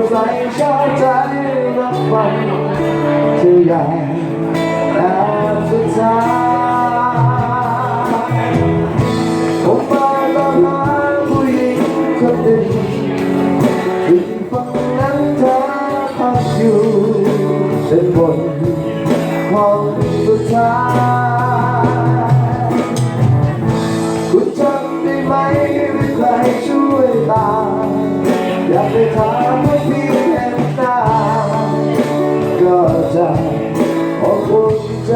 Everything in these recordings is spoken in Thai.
เหมือนรถไฟชาใจรับฟังเธออย่างแอบสุดท้ายผมมาตามหาผู้หญิงคนหนึ่งที่ฝั่งนั้นเธอพักอยู่เส้นบนห้องสุดท้ายคุณจำได้ไหมมีใครช่วยตามอยากไปถา ใจอบอุ่นใจ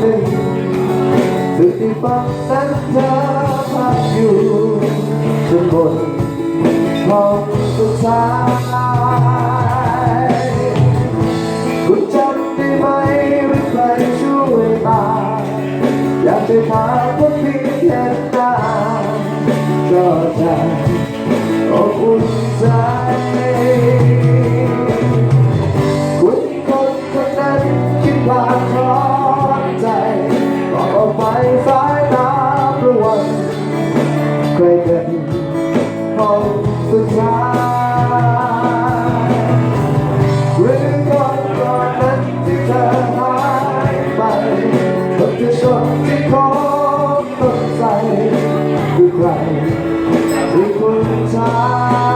หนึ่งซึ่งที่ฝั่งนั้นเธอพักอยู่ชั้นบนห้องสุดท้ายคุณจำได้ไหมว่าใครช่วยตาอยากจะถามว่าพี่เห็นหน้าก็จะอบอุ่นใจ ชนที่คอต้นใจคือใครที่คุณชา